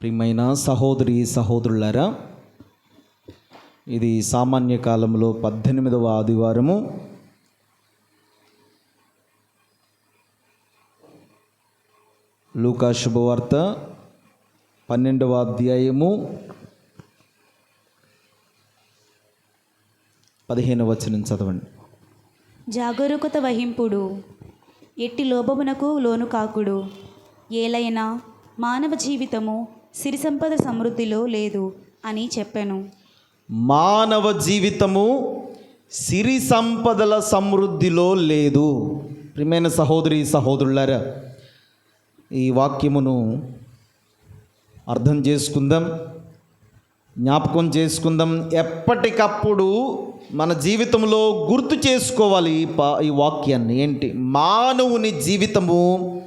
ప్రియమైన సహోదరి సహోదరులారా ఇది సామాన్య కాలంలో పద్దెనిమిదవ ఆదివారము. లూకా శుభవార్త పన్నెండవ అధ్యాయము పదిహేను వచనం చదవండి. జాగరూకత వహింపుడు ఎట్టి లోభమునకు లోను కాకుడు ఏలైనా మానవ జీవితము సిరి సంపద సమృద్ధిలో లేదు అని చెప్పాను. మానవ జీవితము సిరి సంపదల సమృద్ధిలో లేదు. ప్రియమైన సహోదరి సహోదరులారా ఈ వాక్యమును అర్థం చేసుకుందాం జ్ఞాపకం చేసుకుందాం. ఎప్పటికప్పుడు మన జీవితంలో గుర్తు చేసుకోవాలి ఈ పా ఈ వాక్యాన్ని. ఏంటి? మానవుని జీవితము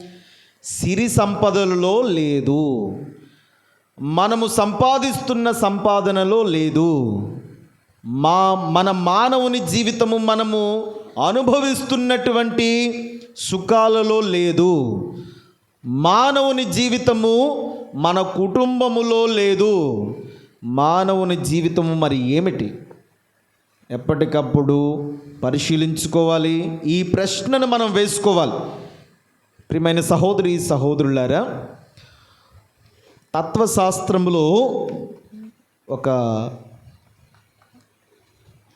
సిరి సంపదలలో లేదు. మనము సంపాదిస్తున్న సంపాదనలో లేదు. మా మన మానవుని జీవితము మనము అనుభవిస్తున్నటువంటి సుఖాలలో లేదు. మానవుని జీవితము మన కుటుంబములో లేదు. మానవుని జీవితము మరి ఏమిటి? ఎప్పటికప్పుడు పరిశీలించుకోవాలి. ఈ ప్రశ్నను మనం వేసుకోవాలి. ప్రియమైన సహోదరి సహోదరులారా తత్వశాస్త్రములో ఒక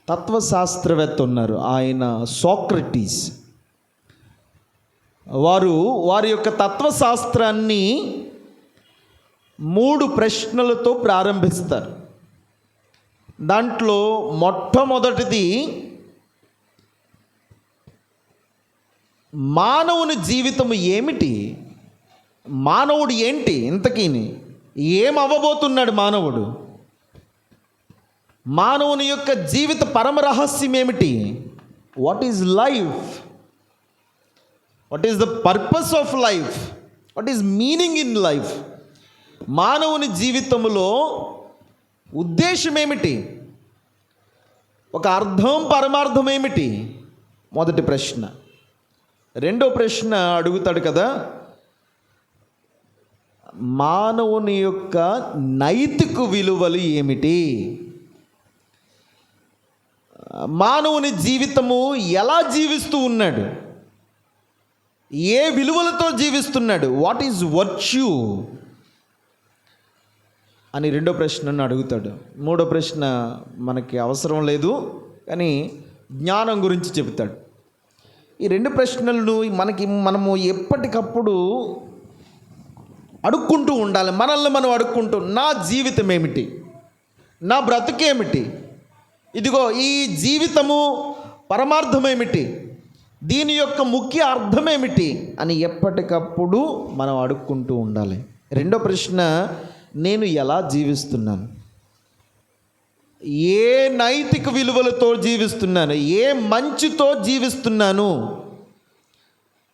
తత్వశాస్త్రవేత్త ఉన్నారు ఆయన సోక్రటీస్. వారు వారి యొక్క తత్వశాస్త్రాన్ని మూడు ప్రశ్నలతో ప్రారంభిస్తారు. దాంట్లో మొట్టమొదటిది మానవుని జీవితము ఏమిటి? మానవుడు ఏంటి ఇంతకీని? ఏం అవ్వబోతున్నాడు మానవుడు? మానవుని యొక్క జీవిత పరమ రహస్యం ఏమిటి? What is life what is the purpose of life what is meaning in life మానవుని జీవితంలో ఉద్దేశం ఏమిటి? ఒక అర్థం పరమార్థం ఏమిటి? మొదటి ప్రశ్న. రెండో ప్రశ్న అడుగుతాడు కదా? మానవుని యొక్క నైతిక విలువలు ఏమిటి? మానవుని జీవితము ఎలా జీవిస్తూ ఉన్నాడు? ఏ విలువలతో జీవిస్తున్నాడు? వాట్ ఈజ్ వర్చ్యూ అని రెండో ప్రశ్నను అడుగుతాడు. మూడో ప్రశ్న మనకి అవసరం లేదు కానీ జ్ఞానం గురించి చెబుతాడు. ఈ రెండు ప్రశ్నలను మనకి మనము ఎప్పటికప్పుడు అడుక్కుంటూ ఉండాలి. మనల్ని మనం అడుక్కుంటూ నా జీవితం ఏమిటి? నా బ్రతుకేమిటి ఇదిగో ఈ జీవితము పరమార్థం ఏమిటి? దీని యొక్క ముఖ్య అర్థం ఏమిటి? అని ఎప్పటికప్పుడు మనం అడుక్కుంటూ ఉండాలి. రెండో ప్రశ్న నేను ఎలా జీవిస్తున్నాను? ఏ నైతిక విలువలతో జీవిస్తున్నాను? ఏ మంచితో జీవిస్తున్నాను?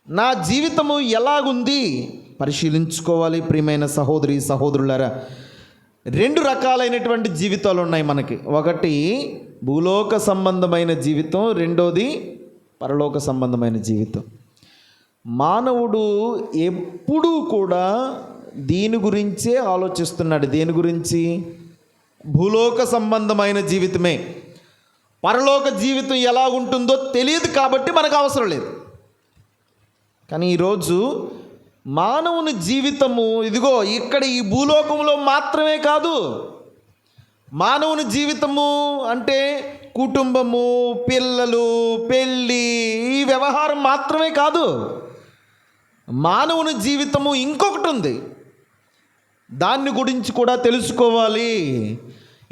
నా జీవితము ఎలాగుంది? పరిశీలించుకోవాలి ప్రియమైన సహోదరి సహోదరులారా. రెండు రకాలైనటువంటి జీవితాలు ఉన్నాయి మనకి. ఒకటి భూలోక సంబంధమైన జీవితం. రెండోది పరలోక సంబంధమైన జీవితం. మానవుడు ఎప్పుడూ కూడా దీని గురించే ఆలోచిస్తున్నాడు. దేని గురించి? భూలోక సంబంధమైన జీవితమే. పరలోక జీవితం ఎలా ఉంటుందో తెలియదు కాబట్టి మనకు అవసరం లేదు. కానీ ఈరోజు మానవుని జీవితము ఇదిగో ఇక్కడ ఈ భూలోకంలో మాత్రమే కాదు. మానవుని జీవితము అంటే కుటుంబము పిల్లలు పెళ్ళి ఈ వ్యవహారం మాత్రమే కాదు. మానవుని జీవితము ఇంకొకటి ఉంది. దాన్ని గురించి కూడా తెలుసుకోవాలి.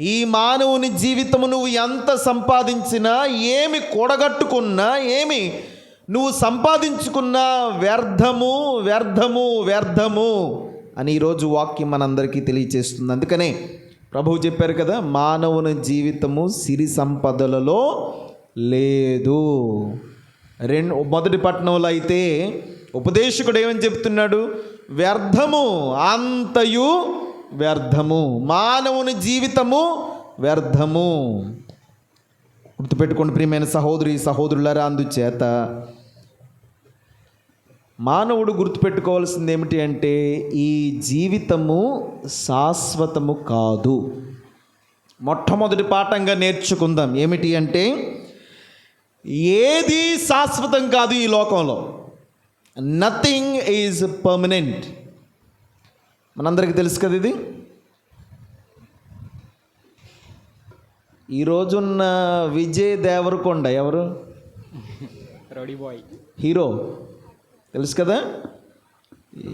ఈ మానవుని జీవితము నువ్వు ఎంత సంపాదించినా ఏమి కూడగట్టుకున్నా ఏమి నువ్వు సంపాదించుకున్న వ్యర్థము వ్యర్థము వ్యర్థము అని ఈరోజు వాక్యం మనందరికీ తెలియచేస్తుంది. అందుకనే ప్రభువు చెప్పారు కదా మానవుని జీవితము సిరి సంపదలలో లేదు. రెండు మొదటి పట్టణంలో అయితే ఉపదేశకుడు ఏమని చెప్తున్నాడు? వ్యర్థము అంతయు వ్యర్థము. మానవుని జీవితము వ్యర్థము. గుర్తుపెట్టుకోండి ప్రియమైన సహోదరి సహోదరులారా అందుచేత మానవుడు గుర్తుపెట్టుకోవాల్సింది ఏమిటి అంటే ఈ జీవితము శాశ్వతము కాదు. మొట్టమొదటి పాఠంగా నేర్చుకుందాం. ఏమిటి అంటే ఏది శాశ్వతం కాదు ఈ లోకంలో. నథింగ్ ఈజ్ పర్మనెంట్ మనందరికీ తెలుసు కదా ఇది? ఈ రోజున్న విజయ్ దేవరకొండ ఎవరు? హీరో. తెలుసు కదా?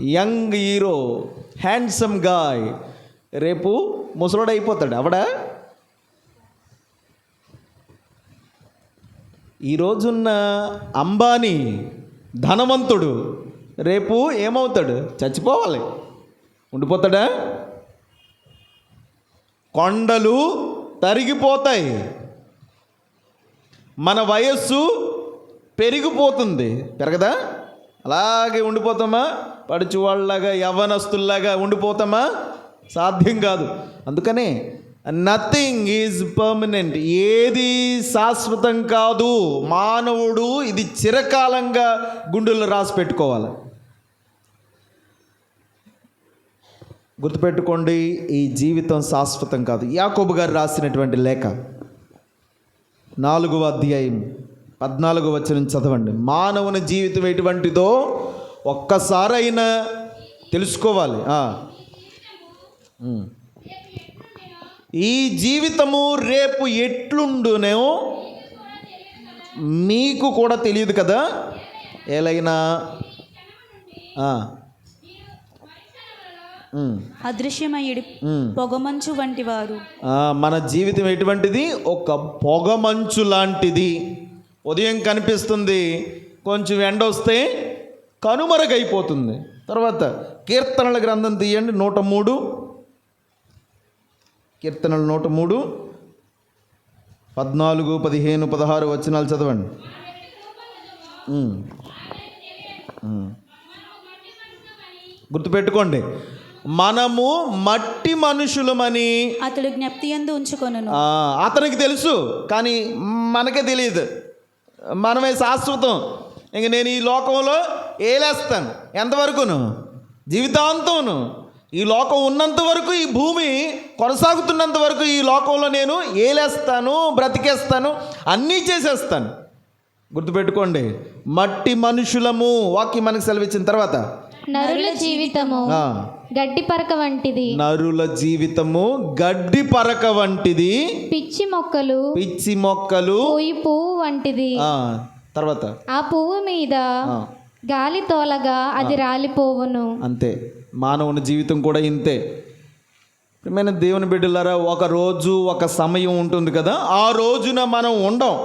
Young hero handsome guy. రేపు ముసలోడు అయిపోతాడు. అవడా ఈ రోజున్న అంబానీ ధనవంతుడు. రేపు ఏమవుతాడు? చచ్చిపోవాలి. ఉండిపోతాడా? కొండలు తరిగిపోతాయి. మన వయస్సు పెరిగిపోతుంది. పెరగదా? అలాగే ఉండిపోతామా? పడుచువాళ్ళలాగా యవ్వనస్తుల్లాగా ఉండిపోతామా? సాధ్యం కాదు. అందుకనే నథింగ్ ఈజ్ పర్మనెంట్ ఏది శాశ్వతం కాదు. మానవుడు ఇది చిరకాలంగా గుండెల్లో రాసి పెట్టుకోవాలి. గుర్తుపెట్టుకోండి ఈ జీవితం శాశ్వతం కాదు. యాకోబు గారు రాసినటువంటి లేఖ నాలుగవ అధ్యాయం. పద్నాలుగు వచనం చదవండి. మానవుని జీవితం ఎటువంటిదో ఒక్కసారైనా తెలుసుకోవాలి. ఈ జీవితము రేపు ఎట్లుండునో మీకు కూడా తెలియదు కదా. అదృశ్యమయుడి ఉమ్. పొగమంచు వంటి వారు మన జీవితం ఎటువంటిది? ఒక పొగ మంచు లాంటిది. ఉదయం కనిపిస్తుంది కొంచెం ఎండ వస్తే కనుమరుగైపోతుంది. తర్వాత కీర్తనల గ్రంథం తీయండి నూట మూడు. కీర్తనలు నూట మూడు. పద్నాలుగు పదిహేను పదహారు వచనాలు చదవండి. గుర్తుపెట్టుకోండి. మనము మట్టి మనుషులమని అతడు జ్ఞప్తి ఎందు ఉంచుకొనును. ఆ, అతనికి తెలుసు కానీ మనకే తెలియదు. మనమే శాశ్వతం. ఇంక నేను ఈ లోకంలో ఏలేస్తాను. ఎంతవరకును? జీవితాంతమును. ఈ లోకం ఉన్నంత వరకు ఈ భూమి కొనసాగుతున్నంత వరకు ఈ లోకంలో నేను ఏలేస్తాను బ్రతికేస్తాను అన్నీ చేసేస్తాను. గుర్తుపెట్టుకోండి మట్టి మనుషులము వాక్యం మనకు సెలవిచ్చిన తర్వాత నరుల జీవితము. గడ్డి పరక వంటిది. నరుల జీవితము గడ్డి పరక వంటిది. పిచ్చి మొక్కలు. పిచ్చి మొక్కలు. పూయి పువ్వు వంటిది. తర్వాత. ఆ పువ్వు మీద గాలి తోలగా అది రాలిపోవును. అంతే. మానవుని జీవితం కూడా ఇంతే. ప్రియమైన దేవుని బిడ్డలారా ఒక రోజు ఒక సమయం ఉంటుంది కదా ఆ రోజున మనం ఉండం.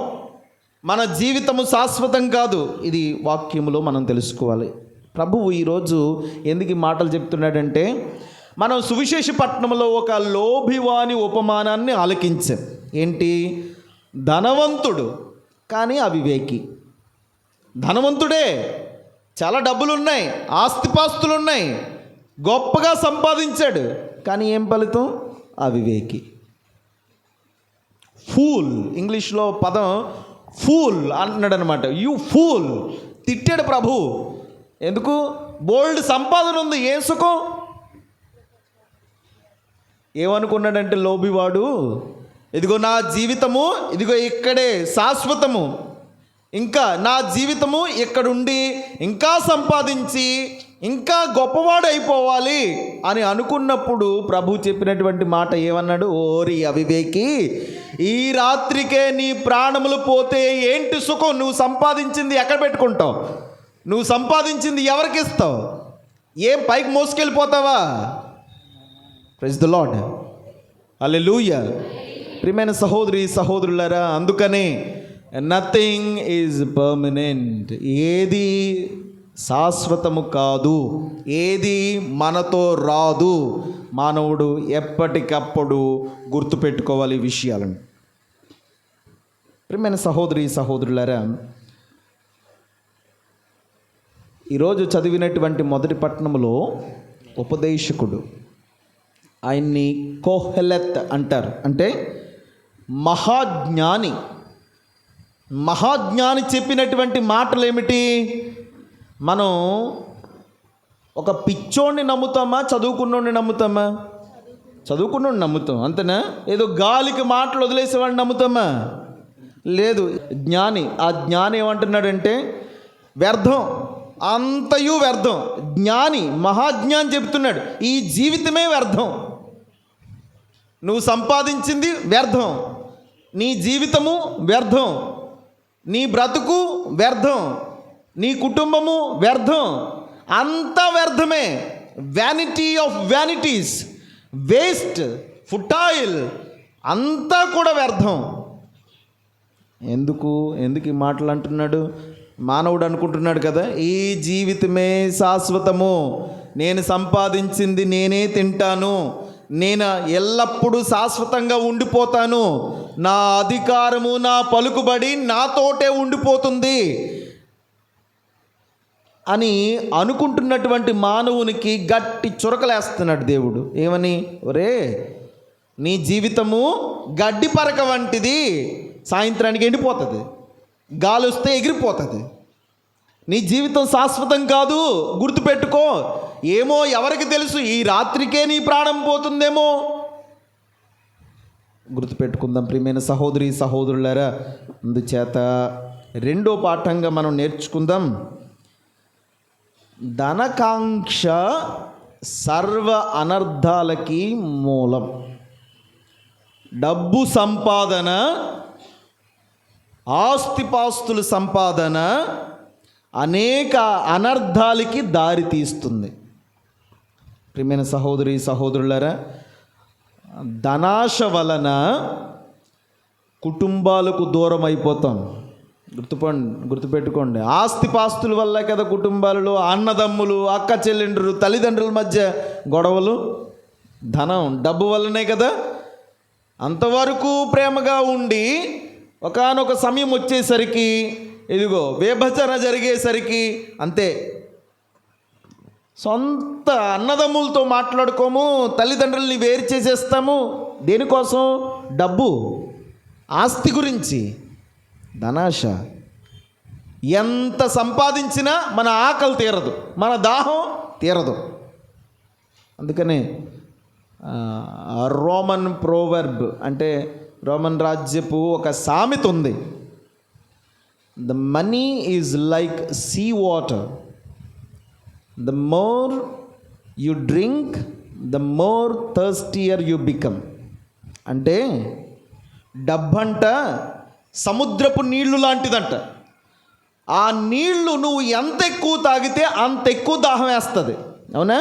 మన జీవితము శాశ్వతం కాదు. ఇది వాక్యములో మనం తెలుసుకోవాలి. ప్రభువు ఈరోజు ఎందుకు ఈ మాటలు చెప్తున్నాడంటే మనం సువిశేష పట్టణంలో ఒక లోభివాని ఉపమానాన్ని ఆలకించాం. ఏంటి? ధనవంతుడు కానీ అవివేకి. ధనవంతుడే చాలా డబ్బులు ఉన్నాయి ఆస్తిపాస్తులు ఉన్నాయి గొప్పగా సంపాదించాడు కానీ ఏం ఫలితం? అవివేకి. ఫూల్ ఇంగ్లీష్లో పదం ఫూల్ అంటున్నాడు అనమాట యు ఫూల్ తిట్టాడు ప్రభు. ఎందుకు? బోల్డ్ సంపాదన ఉంది ఏం సుఖం ఏమనుకున్నాడంటే లోబివాడు? ఇదిగో నా జీవితము ఇదిగో ఇక్కడే శాశ్వతము. ఇంకా నా జీవితము ఇక్కడుండి ఇంకా సంపాదించి ఇంకా గొప్పవాడు అయిపోవాలి అని అనుకున్నప్పుడు ప్రభు చెప్పినటువంటి మాట ఏమన్నాడు? ఓరి అవివేకి ఈ రాత్రికే నీ ప్రాణములు పోతే ఏంటి సుఖం? నువ్వు సంపాదించింది ఎక్కడ పెట్టుకుంటావు? నువ్వు సంపాదించింది ఎవరికి ఇస్తావు ఏం పైకి మోసుకెళ్ళిపోతావా? ప్రెజ్ ద లాడ్ అల్లెలూయ ప్రియమైన సహోదరి సహోదరులారా అందుకనే నథింగ్ ఈజ్ పర్మనెంట్ ఏది శాశ్వతము కాదు ఏది మనతో రాదు. మానవుడు ఎప్పటికప్పుడు గుర్తుపెట్టుకోవాలి విషయాలను. ప్రియమైన సహోదరి సహోదరులారా ఈరోజు చదివినటువంటి మొదటి పట్టణంలో ఉపదేశకుడు ఆయన్ని కోహెలెత్ అంటారు. అంటే మహాజ్ఞాని. మహాజ్ఞాని చెప్పినటువంటి మాటలు ఏమిటి మనం ఒక పిచ్చోడిని నమ్ముతామా? చదువుకున్నోడిని నమ్ముతామా? చదువుకున్నోడిని నమ్ముతాం. అంతేనా? ఏదో గాలికి మాటలు వదిలేసేవాడిని నమ్ముతామా? లేదు. జ్ఞాని. ఆ జ్ఞాని ఏమంటున్నాడంటే వ్యర్థం. అంతయు వ్యర్థం. జ్ఞాని మహాజ్ఞాని చెప్తున్నాడు. ఈ జీవితమే వ్యర్థం. నువ్వు సంపాదించింది వ్యర్థం. నీ జీవితము వ్యర్థం. నీ బ్రతుకు వ్యర్థం. నీ కుటుంబము వ్యర్థం. అంతా వ్యర్థమే. Vanity of vanities waste futile అంతా కూడా వ్యర్థం. ఎందుకు? ఎందుకు ఈ మాటలు అంటున్నాడు? మానవుడు అనుకుంటున్నాడు కదా ఈ జీవితమే శాశ్వతము. నేను సంపాదించింది నేనే తింటాను. నేను ఎల్లప్పుడూ శాశ్వతంగా ఉండిపోతాను. నా అధికారము నా పలుకుబడి నాతోటే ఉండిపోతుంది. అని అనుకుంటున్నటువంటి మానవునికి గట్టి చురకలేస్తున్నాడు దేవుడు. ఏమని? ఒరే నీ జీవితము గడ్డి పరక వంటిది. సాయంత్రానికి ఎండిపోతుంది. గాలి వస్తే ఎగిరిపోతుంది. నీ జీవితం శాశ్వతం కాదు గుర్తుపెట్టుకో. ఏమో ఎవరికి తెలుసు ఈ రాత్రికే నీ ప్రాణం పోతుందేమో. గుర్తుపెట్టుకుందాం ప్రియమైన సహోదరి సహోదరులారా. అందుచేత రెండో పాఠంగా మనం నేర్చుకుందాం. ధనకాంక్ష సర్వ అనర్థాలకి మూలం. డబ్బు సంపాదన ఆస్తిపాస్తుల సంపాదన అనేక అనర్థాలకి దారి తీస్తుంది. ప్రియమైన సహోదరి సహోదరులారా ధనాశ వలన కుటుంబాలకు దూరం అయిపోతాం. గుర్తుపండి గుర్తుపెట్టుకోండి. ఆస్తిపాస్తుల వల్ల కదా కుటుంబాలలో అన్నదమ్ములు అక్క చెల్లెండ్రులు తల్లిదండ్రుల మధ్య గొడవలు ధనం డబ్బు వల్లనే కదా. అంతవరకు ప్రేమగా ఉండి ఒకానొక సమయం వచ్చేసరికి ఇదిగో విభజన జరిగేసరికి అంతే. సొంత అన్నదమ్ములతో మాట్లాడుకోము తల్లిదండ్రుల్ని వేరు చేసేస్తాము. దేనికోసం? డబ్బు. ఆస్తి గురించి. ధనాశ. ఎంత సంపాదించినా మన ఆకలి తీరదు. మన దాహం తీరదు. అందుకనే రోమన్ ప్రోవర్బ్ అంటే రోమన్ రాజ్యపు ఒక సామెత ఉంది. The money is like sea water the more you drink the more thirstier you become అంటే డబ్బంట సముద్రపు నీళ్ళు లాంటిదంట. ఆ నీళ్ళు నువ్వు ఎంత ఎక్కువ తాగితే అంత ఎక్కువ దాహం వేస్తుంది. అవునా?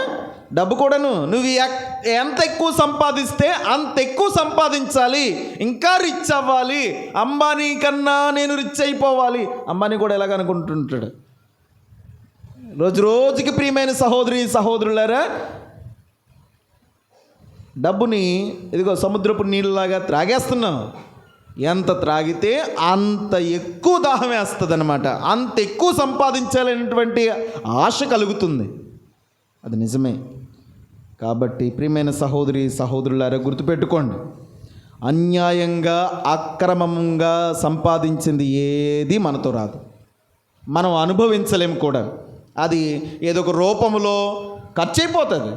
డబ్బు కూడాను. నువ్వు ఎక్- ఎంత ఎక్కువ సంపాదిస్తే అంత ఎక్కువ సంపాదించాలి. ఇంకా రిచ్ అవ్వాలి. అంబానీ కన్నా నేను రిచ్ అయిపోవాలి. అంబానీ కూడా ఎలాగనుకుంటుంటాడు రోజు రోజుకి ప్రియమైన సహోదరి సహోదరులారా డబ్బుని ఇదిగో సముద్రపు నీళ్ళలాగా త్రాగేస్తున్నావు ఎంత త్రాగితే అంత ఎక్కువ దాహం వేస్తుంది అనమాట అంత ఎక్కువ సంపాదించాలనేటువంటి ఆశ కలుగుతుంది. అది నిజమే. కాబట్టి ప్రియమైన సహోదరి సహోదరులారా గుర్తుపెట్టుకోండి. అన్యాయంగా అక్రమంగా సంపాదించింది ఏది మనతో రాదు. మనం అనుభవించలేము కూడా. అది ఏదో ఒక రూపంలో ఖర్చు అయిపోతుంది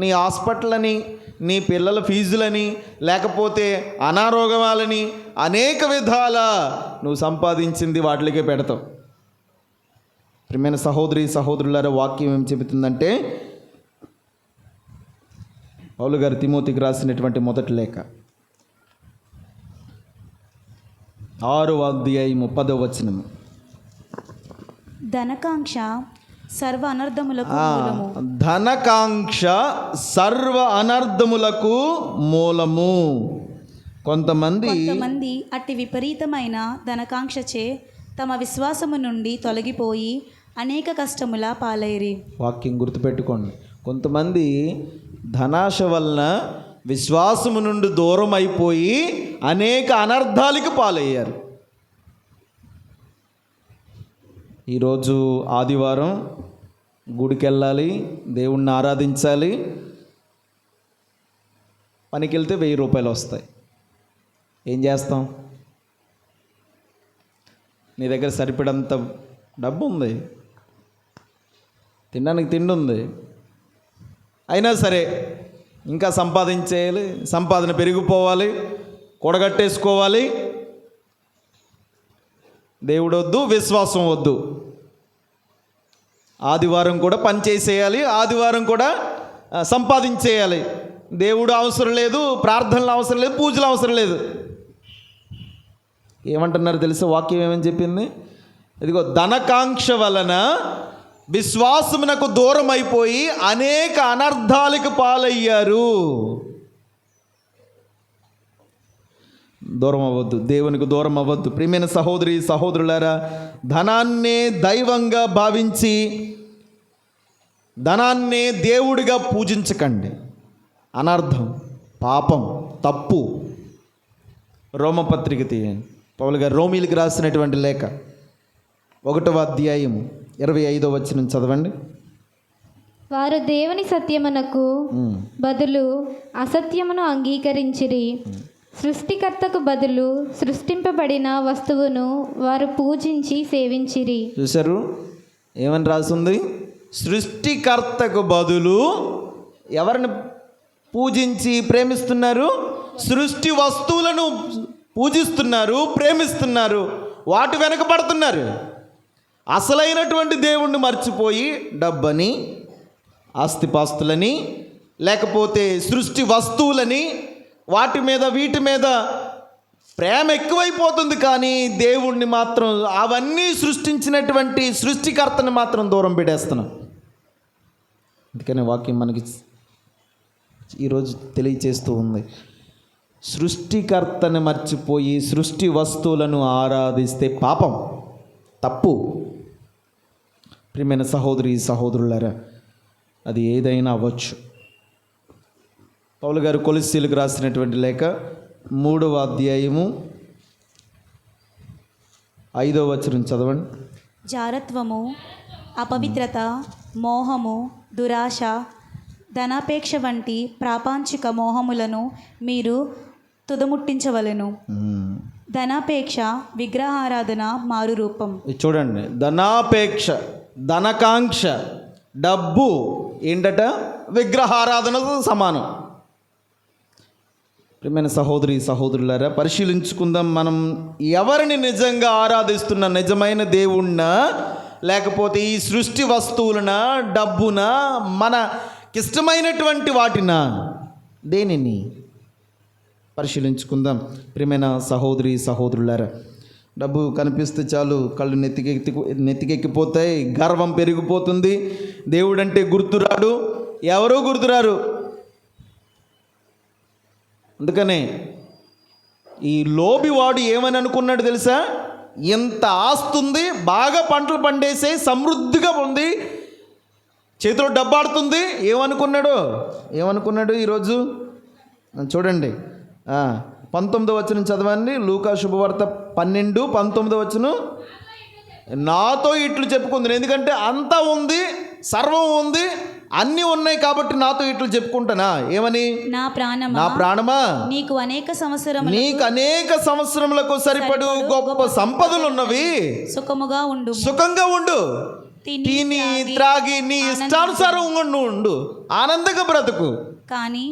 నీ హాస్పిటల్ అని నీ పిల్లల ఫీజులని లేకపోతే అనారోగ్యాలని అనేక విధాల నువ్వు సంపాదించింది వాటికే పెడతావు. ప్రియమైన సహోదరి సహోదరులారా వాక్యం ఏం చెబుతుందంటే పౌలు గారు తిమోతికి రాసినటువంటి మొదటి లేఖ. ఆరు అధ్యాయం ముప్పదో వచనము. ధనకాంక్ష సర్వ అనర్థములకు ధనకాంక్ష సర్వ అనర్థములకు మూలము. కొంతమంది కొంతమంది అట్టి విపరీతమైన ధనకాంక్షచే తమ విశ్వాసము నుండి తొలగిపోయి అనేక కష్టముల పాలైరి. వాక్యం గుర్తుపెట్టుకోండి. కొంతమంది ధనాశ వలన విశ్వాసము నుండి దూరం అయిపోయి అనేక అనర్థాలకు పాలయ్యారు. ఈరోజు ఆదివారం గుడికి వెళ్ళాలి దేవుణ్ణి ఆరాధించాలి. పనికి వెళ్తే వెయ్యి రూపాయలు వస్తాయి. ఏం చేస్తాం? నీ దగ్గర సరిపడంత డబ్బు ఉంది తినడానికి తిండి ఉంది. అయినా సరే ఇంకా సంపాదించేయాలి సంపాదన పెరిగిపోవాలి కూడగట్టేసుకోవాలి. దేవుడు వద్దు విశ్వాసం వద్దు. ఆదివారం కూడా పనిచేసేయాలి ఆదివారం కూడా సంపాదించేయాలి. దేవుడు అవసరం లేదు ప్రార్థనలు అవసరం లేదు పూజలు అవసరం లేదు. ఏమంటున్నారు తెలుసా వాక్యం ఏమని చెప్పింది? ఇదిగో ధనకాంక్ష వలన విశ్వాసమునకు దూరం అయిపోయి అనేక అనర్థాలకు పాలయ్యారు. దూరం అవ్వద్దు దేవునికి దూరం అవ్వద్దు ప్రియమైన సహోదరి సహోదరులారా ధనాన్నే దైవంగా భావించి ధనాన్నే దేవుడిగా పూజించకండి. అనర్థం పాపం తప్పు. రోమపత్రిక తీయండి. పౌలు గారు రోమిలికి రాసినటువంటి లేఖ ఒకటవ అధ్యాయం ఇరవై ఐదో వచ్చిన చదవండి. వారు దేవుని సత్యమునకు. బదులు అసత్యమును అంగీకరించిరి. సృష్టికర్తకు బదులు సృష్టింపబడిన వస్తువును వారు పూజించి సేవించిరి. చూశారు? ఏమని రాసింది? సృష్టికర్తకు బదులు ఎవరిని పూజించి ప్రేమిస్తున్నారు? సృష్టి వస్తువులను పూజిస్తున్నారు ప్రేమిస్తున్నారు. వాటి వెనక పడుతున్నారు. అసలైనటువంటి దేవుణ్ణి మర్చిపోయి డబ్బని ఆస్తిపాస్తులని లేకపోతే సృష్టి వస్తువులని వాటి మీద వీటి మీద ప్రేమ ఎక్కువైపోతుంది కానీ దేవుణ్ణి మాత్రం అవన్నీ సృష్టించినటువంటి సృష్టికర్తని మాత్రం దూరం పెట్టేస్తున్నాం. అందుకనే వాక్యం మనకి ఈరోజు తెలియచేస్తూ ఉంది. సృష్టికర్తని మర్చిపోయి సృష్టి వస్తువులను ఆరాధిస్తే పాపం తప్పు. ప్రియమైన సహోదరి సహోదరులారా అది ఏదైనా అవ్వచ్చు. పౌలు గారు కొలిసీలకు రాసినటువంటి లేఖ మూడవ అధ్యాయము ఐదవ వచనం చదవండి. జారత్వము అపవిత్రత మోహము దురాశ ధనాపేక్ష వంటి ప్రాపంచిక మోహములను మీరు తుదముట్టించవలెను. ధనాపేక్ష విగ్రహారాధన మారు రూపం చూడండి. ధనాపేక్ష. ధనకాంక్ష డబ్బు ఏంటట? విగ్రహారాధనకు సమానం. ప్రియమైన సహోదరి సహోదరులారా పరిశీలించుకుందాం. మనం ఎవరిని నిజంగా ఆరాధిస్తున్న నిజమైన దేవుణ్ణ? లేకపోతే ఈ సృష్టి వస్తువులన డబ్బున మనకిష్టమైనటువంటి వాటిన? దేనిని? పరిశీలించుకుందాం. ప్రియమైన సహోదరి సహోదరులారా డబ్బు కనిపిస్తే చాలు కళ్ళు నెత్తికెత్తి నెత్తికెక్కిపోతాయి గర్వం పెరిగిపోతుంది. దేవుడంటే గుర్తురాడు. ఎవరో గుర్తురారు. అందుకనే ఈ లోబివాడు ఏమని అనుకున్నాడు తెలుసా? ఎంత ఆస్తుంది బాగా పంటలు పండేసే సమృద్ధిగా ఉంది చేతిలో డబ్బాడుతుంది. ఏమనుకున్నాడు? ఏమనుకున్నాడు ఈరోజు? చూడండి. పంతొమ్మిదో వచ్చిన చదవండి. లూకా శుభవార్త పన్నెండు పంతొమ్మిదో వచ్చును నాతో ఇట్లు చెప్పుకుంది ఎందుకంటే అంతా ఉంది సర్వం ఉంది అన్నీ ఉన్నాయి కాబట్టి నాతో ఇట్లు చెప్పుకుంటానా ఏమని? నా ప్రాణమా? నా ప్రాణమా? నీకు అనేక సంవత్సరములు నీకు అనేక సంవత్సరములకు సరిపడు గొప్ప సంపదలు ఉన్నవి సుఖముగా ఉండు. సుఖంగా ఉండు. తిని, త్రాగి, నీ ఇష్టానుసారం ఉండు. ఉండు ఆనందంగా బ్రతుకు. కానీ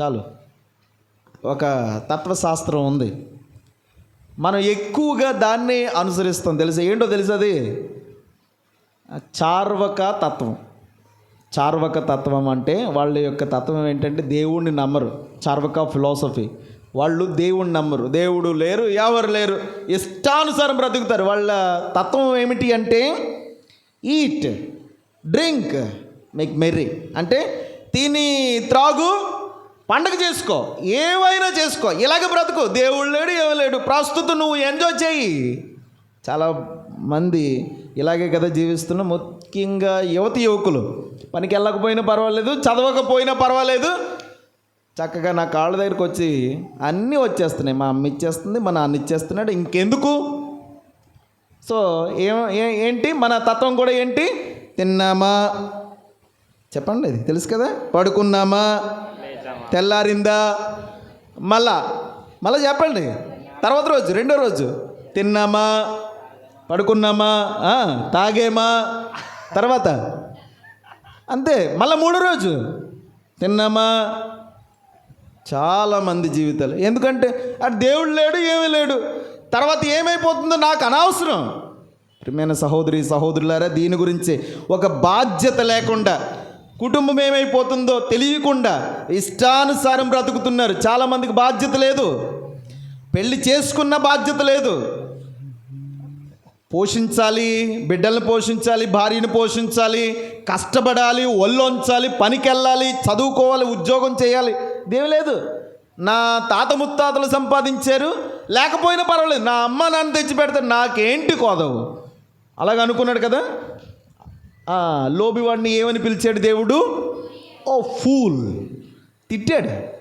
చాలు. ఒక తత్వశాస్త్రం ఉంది. మనం ఎక్కువగా దాన్ని అనుసరిస్తాం. తెలుసా? ఏంటో తెలుసు అది? చార్వక తత్వం. చార్వక తత్వం అంటే వాళ్ళ యొక్క తత్వం ఏంటంటే దేవుణ్ణి నమ్మరు. చార్వక ఫిలాసఫీ. వాళ్ళు దేవుణ్ణి నమ్మరు. దేవుడు లేరు ఎవరు లేరు. ఇష్టానుసారం బ్రతుకుతారు. వాళ్ళ తత్వం ఏమిటి అంటే ఈట్ డ్రింక్ మేక్ మెర్రీ. అంటే తిని త్రాగు పండగ చేసుకో ఏమైనా చేసుకో. ఇలాగే బ్రతుకు. దేవుడు లేడు ఏమీ లేడు. ప్రస్తుతం నువ్వు ఎంజాయ్ చేయి. చాలా మంది ఇలాగే కదా జీవిస్తున్న ముఖ్యంగా యువతి యువకులు. పనికి వెళ్ళకపోయినా పర్వాలేదు చదవకపోయినా పర్వాలేదు. చక్కగా నా కాళ్ళ దగ్గరికి వచ్చి అన్నీ వచ్చేస్తున్నాయి. మా అమ్మ ఇచ్చేస్తుంది మా నాన్న ఇచ్చేస్తున్నాడు. ఇంకెందుకు? సో ఏ ఏంటి? మన తత్వం కూడా ఏంటి? తిన్నామా? చెప్పండి ఇది తెలుసు కదా? పడుకున్నామా? తెల్లారిందా? మళ్ళా మళ్ళా చెప్పండి. తర్వాత రోజు రెండో రోజు. తిన్నామా? పడుకున్నామా? తాగేమా? తర్వాత. అంతే మళ్ళీ మూడో రోజు. తిన్నామా? చాలామంది జీవితాలు. ఎందుకంటే అటు దేవుడు లేడు ఏమీ లేడు. తర్వాత ఏమైపోతుందో నాకు అనవసరం. ప్రియమైన సహోదరి సహోదరులారా దీని గురించి. ఒక బాధ్యత లేకుండా కుటుంబం ఏమైపోతుందో తెలియకుండా ఇష్టానుసారం బ్రతుకుతున్నారు. చాలామందికి బాధ్యత లేదు. పెళ్ళి చేసుకున్న బాధ్యత లేదు. పోషించాలి బిడ్డల్ని పోషించాలి భార్యని పోషించాలి కష్టపడాలి ఒళ్ళొంచాలి పనికి వెళ్ళాలి చదువుకోవాలి ఉద్యోగం చేయాలి. దేవి లేదు. నా తాత ముత్తాతలు సంపాదించారు. లేకపోయినా పర్వాలేదు. నా అమ్మ నాన్న తెచ్చి పెడతారు నాకేంటి కోదవు? అలాగ అనుకున్నాడు కదా? లోబివాడిని ఏమని పిలిచాడు దేవుడు? O fool. తిట్టాడు.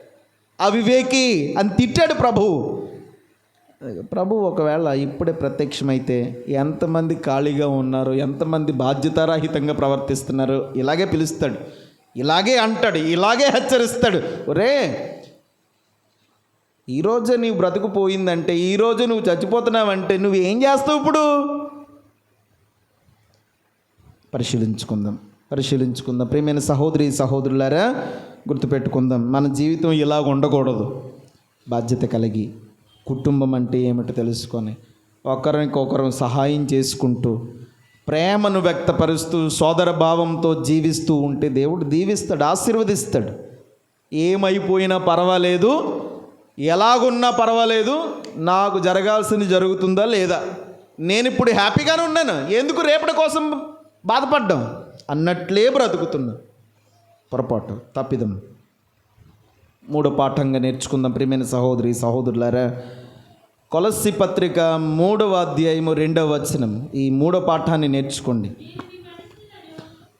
అవివేకి అని తిట్టాడు ప్రభు. ప్రభు ఒకవేళ ఇప్పుడే ప్రత్యక్షమైతే ఎంతమంది ఖాళీగా ఉన్నారు ఎంతమంది బాధ్యతారాహితంగా ప్రవర్తిస్తున్నారు ఇలాగే పిలుస్తాడు. ఇలాగే అంటాడు ఇలాగే హెచ్చరిస్తాడు. ఒరే ఈరోజు నీవు బ్రతుకు పోయిందంటే ఈరోజు నువ్వు చచ్చిపోతున్నావంటే నువ్వు ఏం చేస్తావు ఇప్పుడు? పరిశీలించుకుందాం. పరిశీలించుకుందాం. ప్రేమైన సహోదరి సహోదరులారా గుర్తుపెట్టుకుందాం. మన జీవితం ఇలా ఉండకూడదు. బాధ్యత కలిగి కుటుంబం అంటే ఏమిటో తెలుసుకొని ఒకరికొకరు సహాయం చేసుకుంటూ ప్రేమను వ్యక్తపరుస్తూ సోదర భావంతో జీవిస్తూ ఉంటే దేవుడు దీవిస్తాడు ఆశీర్వదిస్తాడు. ఏమైపోయినా పర్వాలేదు. ఎలాగున్నా పర్వాలేదు. నాకు జరగాల్సింది జరుగుతుందా లేదా? నేను ఇప్పుడు హ్యాపీగానే ఉన్నాను. ఎందుకు రేపటి కోసం బాధపడ్డాం. అన్నట్లే బ్రతుకుతున్నా. పొరపాటు తప్పిదం. మూడో పాఠంగా నేర్చుకుందాం ప్రియమైన సహోదరి సహోదరులారా. కొలసి పత్రిక మూడవ అధ్యాయము రెండవ వచనం. ఈ మూడో పాఠాన్ని నేర్చుకోండి.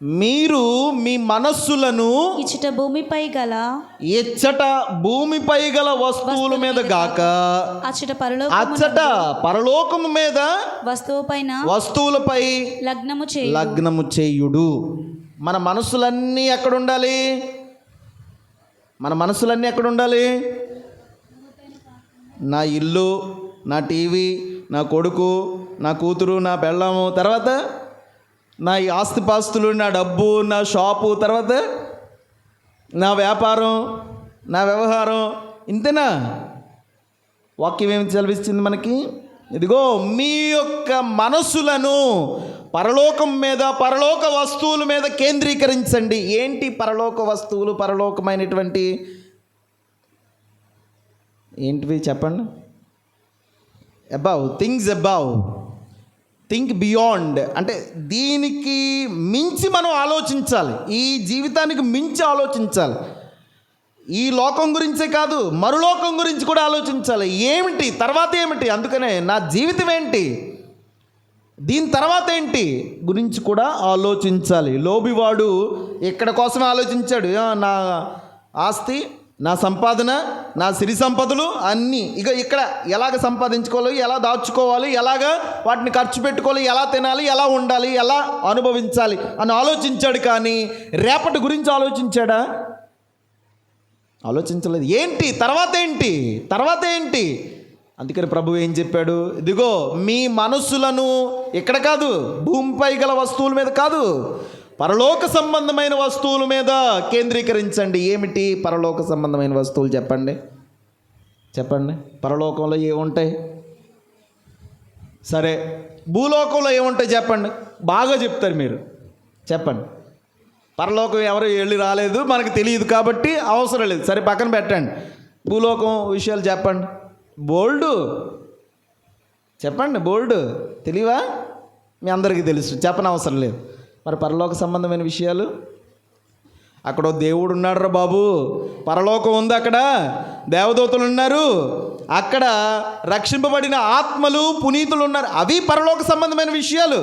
మీరు మీ మనస్సులను ఇచ్చట భూమిపై గల ఎచ్చట భూమిపై గల వస్తువుల మీద గాక. అచ్చట పరలో అచ్చట పరలోకము మీద వస్తువు పైన వస్తువులపై లగ్నము చేయి లగ్నము చేయుడు. మన మనసులన్నీ ఎక్కడ ఉండాలి? మన మనసులన్నీ ఎక్కడ ఉండాలి? నా ఇల్లు నా టీవీ నా కొడుకు నా కూతురు నా పెళ్ళాము. తర్వాత నా ఈ ఆస్తిపాస్తులు నా డబ్బు నా షాపు తర్వాత నా వ్యాపారం నా వ్యవహారం ఇంతేనా? వాక్యం ఏమి చదివిస్తుంది మనకి? ఇదిగో మీ యొక్క మనసులను పరలోకం మీద పరలోక వస్తువుల మీద కేంద్రీకరించండి. ఏంటి పరలోక వస్తువులు పరలోకమైనటువంటి? ఏంటివి చెప్పండి? Above things above think beyond అంటే దీనికి మించి మనం ఆలోచించాలి. ఈ జీవితానికి మించి ఆలోచించాలి. ఈ లోకం గురించే కాదు మరులోకం గురించి కూడా ఆలోచించాలి. ఏమిటి? తర్వాత ఏమిటి? అందుకనే నా జీవితం ఏంటి? దీని తర్వాత ఏంటి గురించి కూడా ఆలోచించాలి. లోబివాడు ఇక్కడ కోసం ఆలోచించాడు? నా ఆస్తి నా సంపాదన నా సిరి సంపదలు అన్నీ. ఇక ఇక్కడ ఎలాగ సంపాదించుకోవాలి ఎలా దాచుకోవాలి ఎలాగ వాటిని ఖర్చు పెట్టుకోవాలి ఎలా తినాలి ఎలా ఉండాలి ఎలా అనుభవించాలి అని ఆలోచించాడు కానీ రేపటి గురించి ఆలోచించాడా? ఆలోచించలేదు. ఏంటి? తర్వాత ఏంటి? తర్వాత ఏంటి? అందుకని ప్రభు ఏం చెప్పాడు? ఇదిగో మీ మనస్సులను ఇక్కడ కాదు భూమిపై గల వస్తువుల మీద కాదు పరలోక సంబంధమైన వస్తువుల మీద కేంద్రీకరించండి. ఏమిటి పరలోక సంబంధమైన వస్తువులు చెప్పండి? చెప్పండి. పరలోకంలో ఏముంటాయి? సరే. భూలోకంలో ఏముంటాయి చెప్పండి? బాగా చెప్తారు మీరు. చెప్పండి. పరలోకం ఎవరు వెళ్ళి రాలేదు మనకు తెలియదు కాబట్టి అవసరం లేదు. సరే పక్కన పెట్టండి. భూలోకం విషయాలు చెప్పండి. బోల్డు? చెప్పండి బోల్డు. తెలియవా? మీ అందరికీ తెలుసు. చెప్పని అవసరం లేదు. మరి పరలోక సంబంధమైన విషయాలు? అక్కడ దేవుడు ఉన్నాడు రా బాబు. పరలోకం ఉంది అక్కడ. దేవదూతలు ఉన్నారు. అక్కడ రక్షింపబడిన ఆత్మలు పునీతులు ఉన్నారు. అవి పరలోక సంబంధమైన విషయాలు.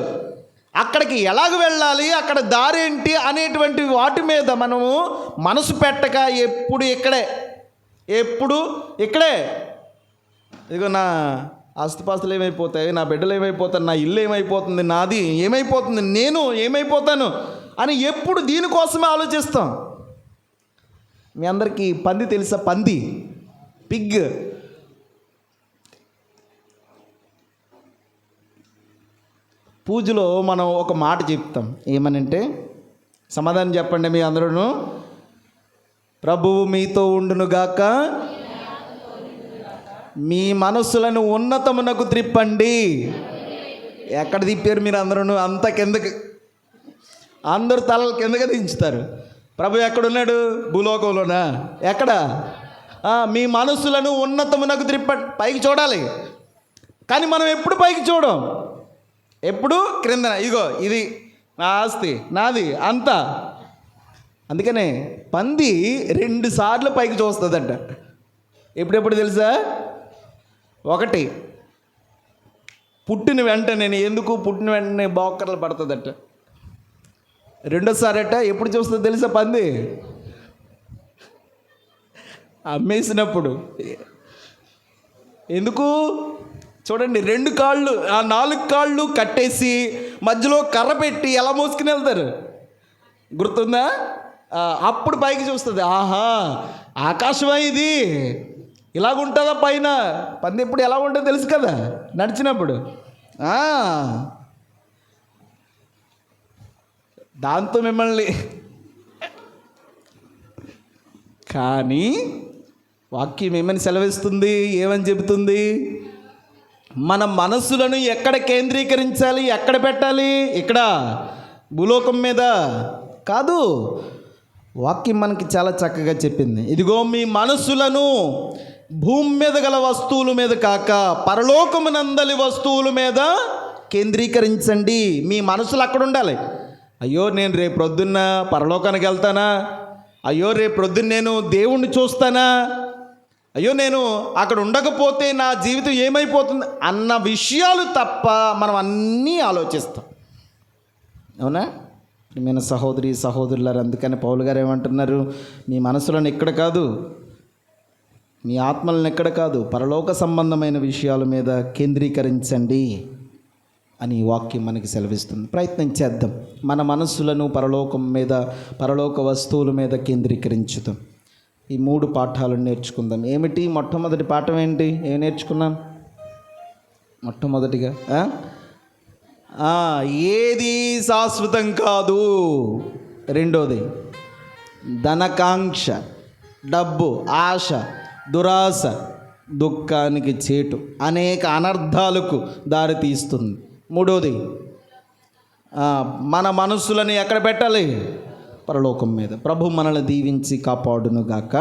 అక్కడికి ఎలాగ వెళ్ళాలి? అక్కడ దారేంటి అనేటువంటి వాటి మీద మనము మనసు పెట్టక ఎప్పుడు ఇక్కడే. ఎప్పుడు ఇక్కడే. ఇదిగో నా ఆస్తిపాస్తులు ఏమైపోతాయి నా బిడ్డలు ఏమైపోతారు నా ఇల్లు ఏమైపోతుంది నాది ఏమైపోతుంది నేను ఏమైపోతాను అని ఎప్పుడు దీనికోసమే ఆలోచిస్తాం. మీ అందరికీ పంది తెలుసా? పంది పిగ్. పూజలో మనం ఒక మాట చెప్తాం. ఏమనంటే సమాధానం చెప్పండి మీ అందరూ ప్రభువు మీతో ఉండునుగాక మీ మనస్సులను ఉన్నతమునకు త్రిప్పండి. ఎక్కడ తిప్పారు మీరు అందరూ అంత కిందకి. అందరు తలలు కిందకి దించుతారు. ప్రభు ఎక్కడున్నాడు? భూలోకంలోనా? ఎక్కడ? మీ మనసులను ఉన్నతమునకు త్రిప్ప పైకి చూడాలి. కానీ మనం ఎప్పుడు పైకి చూడం? ఎప్పుడు? క్రిందన. ఇగో ఇది నా ఆస్తి నాది అంతా. అందుకనే పంది రెండు సార్లు పైకి చూస్తుందంట. ఎప్పుడెప్పుడు తెలుసా? ఒకటి. పుట్టిన వెంటనే ఎందుకు పుట్టిన వెంటనే బోక్కర్లు పడుతుందట? రెండోసారి ఎప్పుడు చూస్తుందో తెలుసా పంది? అమ్మేసినప్పుడు. ఎందుకు? చూడండి రెండు కాళ్ళు ఆ నాలుగు కాళ్ళు కట్టేసి మధ్యలో కర్ర పెట్టి ఎలా మోసుకుని వెళ్తారు? గుర్తుందా? అప్పుడు పైకి చూస్తుంది. ఆహా ఆకాశమా ఇది? ఇలాగుంటుందా పైన? పంది ఎప్పుడు ఎలా ఉంటుందో తెలుసు కదా నడిచినప్పుడు. దాంతో మిమ్మల్ని. కానీ వాక్యం ఏమని సెలవిస్తుంది ఏమని చెబుతుంది? మన మనస్సులను ఎక్కడ కేంద్రీకరించాలి ఎక్కడ పెట్టాలి? ఇక్కడ భూలోకం మీద. కాదు వాక్యం మనకి చాలా చక్కగా చెప్పింది. ఇదిగో మీ మనస్సులను భూమి మీద గల వస్తువుల మీద కాక పరలోకమునందలి వస్తువుల మీద కేంద్రీకరించండి. మీ మనసులు అక్కడ ఉండాలి. అయ్యో నేను రేపు ప్రొద్దున్న పరలోకానికి వెళ్తానా? అయ్యో రేపు ప్రొద్దున్న నేను దేవుణ్ణి చూస్తానా? అయ్యో నేను అక్కడ ఉండకపోతే నా జీవితం ఏమైపోతుంది? అన్న విషయాలు తప్ప మనం అన్నీ ఆలోచిస్తాం. అవునా? ప్రియమైన సహోదరి సహోదరులారు అందుకని పౌలు గారు ఏమంటున్నారు? మీ మనసులను ఇక్కడ కాదు మీ ఆత్మలను ఎక్కడ కాదు పరలోక సంబంధమైన విషయాల మీద కేంద్రీకరించండి అని వాక్యం మనకి సెలవిస్తుంది. ప్రయత్నం చేద్దాం. మన మనస్సులను పరలోకం మీద పరలోక వస్తువుల మీద కేంద్రీకరించుదాం. ఈ మూడు పాఠాలను నేర్చుకుందాం. ఏమిటి? మొట్టమొదటి పాఠం ఏంటి? ఏం నేర్చుకున్నాం? మొట్టమొదటిగా ఏది శాశ్వతం కాదు. రెండోది ధనకాంక్ష డబ్బు ఆశ దురాశ దుఃఖానికి చేటు అనేక అనర్థాలకు దారితీస్తుంది మూడోది మన మనసులను ఎక్కడ పెట్టాలి? పరలోకం మీద. ప్రభు మనల్ని దీవించి కాపాడును గాక